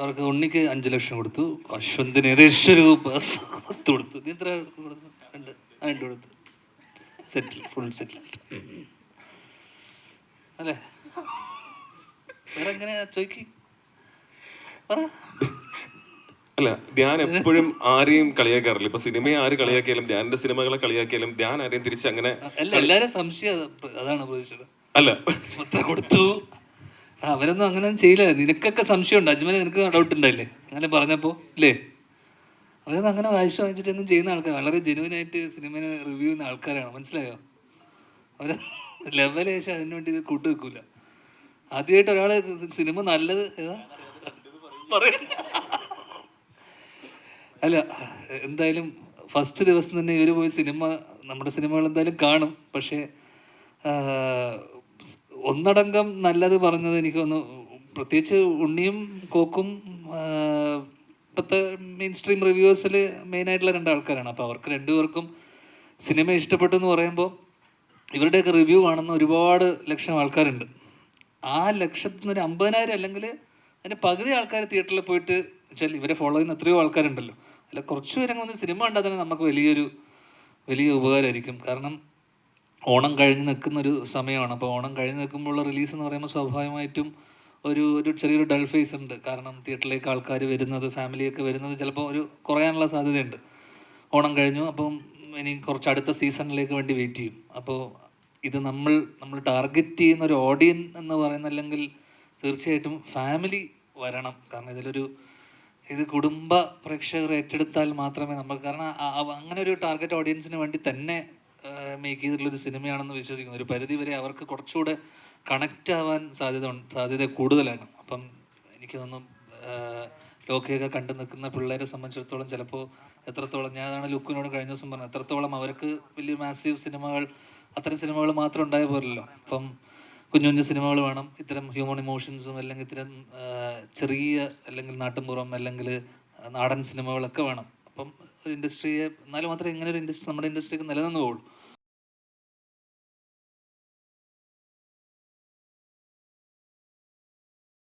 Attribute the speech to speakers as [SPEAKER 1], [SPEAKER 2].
[SPEAKER 1] അവർക്ക് ഉണ്ണിക്ക് അഞ്ച് ലക്ഷം കൊടുത്തു. അശ്വന്തിന് ഏകദേശം ഒരു പത്ത് കൊടുത്തു. നീ എത്ര കൊടുത്തു രണ്ട് രണ്ട് കൊടുത്തു. സെറ്റിൽ ഫുൾ സെറ്റിൽ അല്ലേ? വേറെ എങ്ങനെ ചോദിക്ക്? പറ.
[SPEAKER 2] അല്ല ധ്യാൻ എപ്പോഴും ആരെയും കളിയാക്കാറില്ല. ഇപ്പൊ സിനിമയെ ആര് കളിയാക്കിയാലും ധ്യാനിന്റെ സിനിമകളെ കളിയാക്കിയാലും ധ്യാൻ ആരെയും തിരിച്ച് അങ്ങനെ
[SPEAKER 1] എല്ലാരും സംശയം അതാണ് പ്രതീക്ഷ
[SPEAKER 2] അല്ല.
[SPEAKER 1] കൊടുത്തു. അവരൊന്നും അങ്ങനെ ചെയ്യില്ല. നിനക്കൊക്കെ സംശയമുണ്ട്? അജ്മൽ നിനക്ക് ഡൗട്ട് ഉണ്ടല്ലേ? അങ്ങനെ പറഞ്ഞപ്പോൾ ഇല്ലേ? അവരൊന്നും അങ്ങനെ വായിച്ചു വാങ്ങിച്ചിട്ടൊന്നും ചെയ്യുന്ന ആൾക്കാർ വളരെ ജെനുവിൻ ആയിട്ട് സിനിമയെ റിവ്യൂ ചെയ്യുന്ന ആൾക്കാരാണ്. മനസ്സിലായോ? അവർ ലെവലേശം അതിനു വേണ്ടി ഇത് കൂട്ടു വെക്കൂല ആദ്യമായിട്ട് ഒരാൾ സിനിമ നല്ലത് ഏതാ. അല്ല എന്തായാലും ഫസ്റ്റ് ദിവസം തന്നെ ഇവർ പോയി സിനിമ നമ്മുടെ സിനിമകൾ എന്തായാലും കാണും. പക്ഷേ ഒന്നടങ്കം നല്ലത് പറഞ്ഞത് എനിക്കൊന്ന് പ്രത്യേകിച്ച് ഉണ്ണിയും കോക്കും ഇപ്പോഴത്തെ മെയിൻ സ്ട്രീം റിവ്യൂസിൽ മെയിനായിട്ടുള്ള രണ്ട് ആൾക്കാരാണ്. അപ്പോൾ അവർക്ക് രണ്ടുപേർക്കും സിനിമ ഇഷ്ടപ്പെട്ടു എന്ന് പറയുമ്പോൾ ഇവരുടെയൊക്കെ റിവ്യൂ കാണുന്ന ഒരുപാട് ലക്ഷം ആൾക്കാരുണ്ട്. ആ ലക്ഷത്തിൽ നിന്ന് ഒരു അമ്പതിനായിരം അല്ലെങ്കിൽ അതിന്റെ പകുതി ആൾക്കാർ തിയേറ്ററിൽ പോയിട്ട് വെച്ചാൽ ഇവരെ ഫോളോ ചെയ്യുന്ന എത്രയോ ആൾക്കാരുണ്ടല്ലോ. അല്ല കുറച്ച് പേരങ്ങ് വന്ന് സിനിമ കണ്ടാൽ തന്നെ നമുക്ക് വലിയൊരു വലിയ ഉപകാരമായിരിക്കും. കാരണം ഓണം കഴിഞ്ഞ് നിൽക്കുന്ന ഒരു സമയമാണ്. അപ്പോൾ ഓണം കഴിഞ്ഞ് നിൽക്കുമ്പോഴുള്ള റിലീസ് എന്ന് പറയുമ്പോൾ സ്വാഭാവികമായിട്ടും ഒരു ഒരു ചെറിയൊരു ഡൾ ഫേസ് ഉണ്ട്. കാരണം തിയേറ്ററിലേക്ക് ആൾക്കാർ വരുന്നത് ഫാമിലിയൊക്കെ വരുന്നത് ചിലപ്പോൾ ഒരു കുറയാനുള്ള സാധ്യതയുണ്ട്. ഓണം കഴിഞ്ഞു അപ്പം ഇനി കുറച്ച് അടുത്ത സീസണിലേക്ക് വേണ്ടി വെയിറ്റ് ചെയ്യും. അപ്പോൾ ഇത് നമ്മൾ നമ്മൾ ടാർഗറ്റ് ചെയ്യുന്ന ഒരു ഓഡിയൻ എന്ന് പറയുന്ന അല്ലെങ്കിൽ തീർച്ചയായിട്ടും ഫാമിലി വരണം. കാരണം ഇതിലൊരു ഇത് കുടുംബ പ്രേക്ഷകർ ഏറ്റെടുത്താൽ മാത്രമേ നമ്മൾ കാരണം അങ്ങനെ ഒരു ടാർഗറ്റ് ഓഡിയൻസിന് വേണ്ടി തന്നെ മേക്ക് ചെയ്തിട്ടുള്ളൊരു സിനിമയാണെന്ന് വിശ്വസിക്കുന്നു. ഒരു പരിധി വരെ അവർക്ക് കുറച്ചുകൂടെ കണക്റ്റ് ആവാൻ സാധ്യത സാധ്യത കൂടുതലാണ്. അപ്പം എനിക്ക് തോന്നുന്നു ലോക്കയൊക്കെ കണ്ടു നിൽക്കുന്ന പിള്ളേരെ സംബന്ധിച്ചിടത്തോളം ചിലപ്പോൾ എത്രത്തോളം ഞാനാണ് ലുക്കിനോട് കഴിഞ്ഞ ദിവസം പറഞ്ഞത് എത്രത്തോളം അവർക്ക് വലിയ മാസീവ് സിനിമകൾ അത്തരം സിനിമകൾ മാത്രം ഉണ്ടായ പോലല്ലോ അപ്പം കുഞ്ഞു കുഞ്ഞു സിനിമകൾ വേണം. ഇത്തരം ഹ്യൂമൺ ഇമോഷൻസും അല്ലെങ്കിൽ ഇത്തരം ചെറിയ അല്ലെങ്കിൽ നാട്ടിൻപുറം അല്ലെങ്കിൽ നാടൻ സിനിമകളൊക്കെ വേണം. അപ്പം ഇൻഡസ്ട്രിയെ എന്നാലും മാത്രമേ ഇങ്ങനെ ഒരു ഇൻഡസ്ട്രി നമ്മുടെ ഇൻഡസ്ട്രിക്ക് നിലനിന്ന് പോകുള്ളൂ